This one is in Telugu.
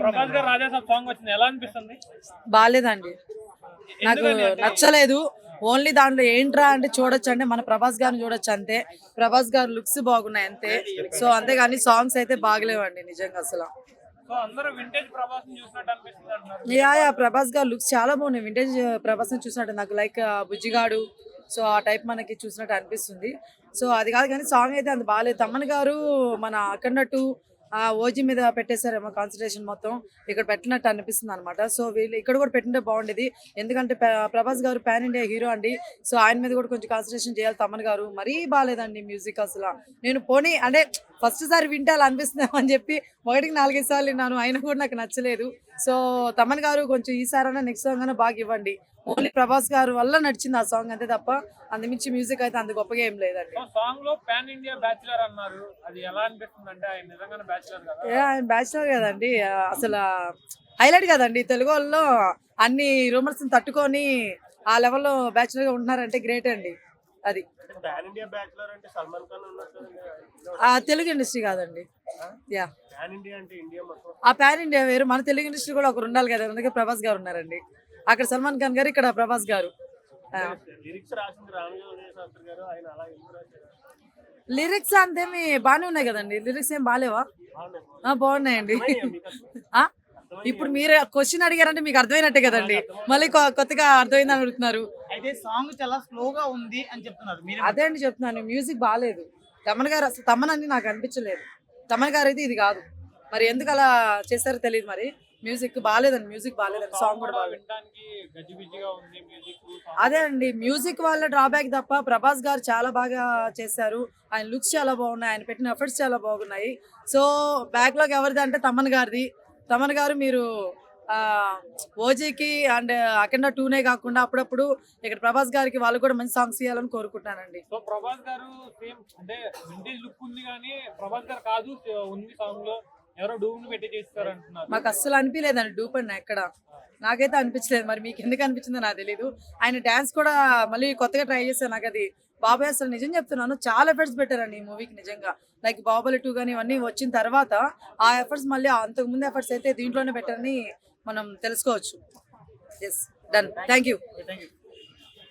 ప్రభాస్ గారు సాంగ్ వచ్చింది. ఎలా అనిపిస్తుంది? బాగాలేదండి నాకు నచ్చలేదు. ఓన్లీ దాంట్లో ఏంట్రా అంటే చూడొచ్చు అంటే మన ప్రభాస్ గారిని చూడొచ్చు అంతే. ప్రభాస్ గారు లుక్స్ బాగున్నాయి అంతే. సో అంతేగాని సాంగ్స్ అయితే బాగలేవండి నిజంగా అసలు. సో అందరూ వింటేజ్ ప్రభాస్ని చూసినట్టు అనిపిస్తుంది అంటున్నారు. యా యా ప్రభాస్ గారు లుక్స్ చాలా బాగున్నాయి. వింటేజ్ ప్రభాస్ని చూసినట్టు నాకు లైక్ బుజ్జిగాడు. సో ఆ టైప్ మనకి చూసినట్టు అనిపిస్తుంది. సో అది కాదు కానీ సాంగ్ అయితే అంత బాగాలేదు. తమ్మన్ గారు మన అక్కడట్టు ఆ ఓజీ మీద పెట్టేశారేమో కాన్సన్ట్రేషన్ మొత్తం. ఇక్కడ పెట్టినట్టు అనిపిస్తుంది అనమాట సో వీళ్ళు ఇక్కడ కూడా పెట్టింటే బాగుండేది. ఎందుకంటే ప్రభాస్ గారు పాన్ ఇండియా హీరో అండి. సో ఆయన మీద కూడా కొంచెం కాన్సన్ట్రేషన్ చేయాలి తమన్ గారు. మరీ బాగాలేదండి మ్యూజిక్ అసలు. నేను పోనీ అంటే ఫస్ట్ సారి వింటే అలా అని చెప్పి ఒకటికి నాలుగైదు సార్లు విన్నాను. అయినా కూడా నాకు నచ్చలేదు. సో తమన్ గారు కొంచెం ఈసారైనా నెక్స్ట్ సాంగ్ అయినా బాగా ఇవ్వండి. ఓన్లీ ప్రభాస్ గారు వల్ల నడిచింది ఆ సాంగ్ అంతే తప్ప అంతమించి మ్యూజిక్ అయితే అంత గొప్పగా ఏం లేదండి. సో సాంగ్లో పాన్ ఇండియా బ్యాచులర్ అన్నారు. అది ఎలా అనిపిస్తుంది అంటే ఆయన నిజంగానే బ్యాచులర్ కదా? ఏ, ఆయన బ్యాచులర్ కదండి. అసలు హైలైట్ కదండి. తెలుగు వాళ్ళు అన్ని రూమర్స్ తట్టుకొని ఆ లెవెల్లో బ్యాచులర్గా ఉంటున్నారంటే గ్రేట్ అండి. అది. పాన్ ఇండియా బ్యాచులర్ అంటే సల్మాన్ ఖాన్ ఉన్నట్టు ఆ తెలుగు ఇండస్ట్రీ కాదండి. యా పాన్ ఇండియా అంటే ఇండియా మొత్తం? ఆ పాన్ ఇండియా వేరు. మన తెలుగు ఇండస్ట్రీ కూడా ఒకరు ఉండాలి కదా? అందుకే ప్రభాస్ గారు ఉన్నారండి. అక్కడ సల్మాన్ ఖాన్ గారు ఇక్కడ ప్రభాస్ గారు. లిరిక్స్ రాసింది రామజోగ శాస్త్రి గారు. ఆయన అలా ఎందుకు రాశారు? లిరిక్స్ అంతేమి బాగానే ఉన్నాయి కదండి. లిరిక్స్ ఏం బాగాలేవా? బాగున్నాయండి? ఇప్పుడు మీరు క్వశ్చన్ అడిగారంటే మీకు అర్థమైనట్టే కదండి. మళ్ళీ కొత్తగా అర్థమైందని అడుగుతున్నారు. అయితే సాంగ్ చాలా స్లోగా ఉంది అని చెప్తున్నారు. మీరు అదే అండి చెప్తున్నాను. మ్యూజిక్ బాగాలేదు. తమన్ గారు అసలు తమన్ అని నాకు అనిపించలేదు. తమన్ గారు అయితే ఇది కాదు. మరి ఎందుకు అలా చేస్తారో తెలియదు మరి. మ్యూజిక్ బాగాలేదండి మ్యూజిక్ బాగాలేదండి సాంగ్ కూడా అదే అండి మ్యూజిక్ వల్ల డ్రాబ్యాక్ తప్ప ప్రభాస్ గారు చాలా బాగా చేశారు. ఆయన లుక్స్ చాలా బాగున్నాయి ఆయన పెట్టిన ఎఫర్ట్స్ చాలా బాగున్నాయి. సో బ్యాక్లాగ్ ఎవరిది అంటే తమన్ గారిది. తమన్ గారు మీరు ఓజీకి అండ్ అఖండ టూనే కాకుండా అప్పుడప్పుడు ఇక్కడ ప్రభాస్ గారికి వాళ్ళు కూడా మంచి సాంగ్స్ ఇవ్వాలని కోరుకుంటున్నానండి. సో ప్రభాస్ గారు సేమ్ అంటే వింటేజ్ లుక్ ఉంది కానీ ప్రభాస్ గారు కాదు ఉంది సాంగ్లో. ఎవరో డూమ్ పెట్టి చేస్తారు అంటున్నారు. మాకు అస్సలు అనిపించలేదండి డూప్ అండి ఎక్కడ. నాకైతే అనిపించలేదు మరి మీకు ఎందుకు అనిపించిందో నాకు తెలియదు ఆయన డ్యాన్స్ కూడా మళ్ళీ కొత్తగా ట్రై చేశాను నాకు అది. బాబాయ్ అసలు నిజం చెప్తున్నాను చాలా ఎఫర్ట్స్ పెట్టారండి ఈ మూవీకి నిజంగా. లైక్ బాహుబలి టూ కానీ ఇవన్నీ వచ్చిన తర్వాత ఆ ఎఫర్ట్స్ మళ్ళీ అంతకు ముందు ఎఫర్ట్స్ అయితే దీంట్లోనే పెట్టారని మనం తెలుసుకోవచ్చు. Yes done thank you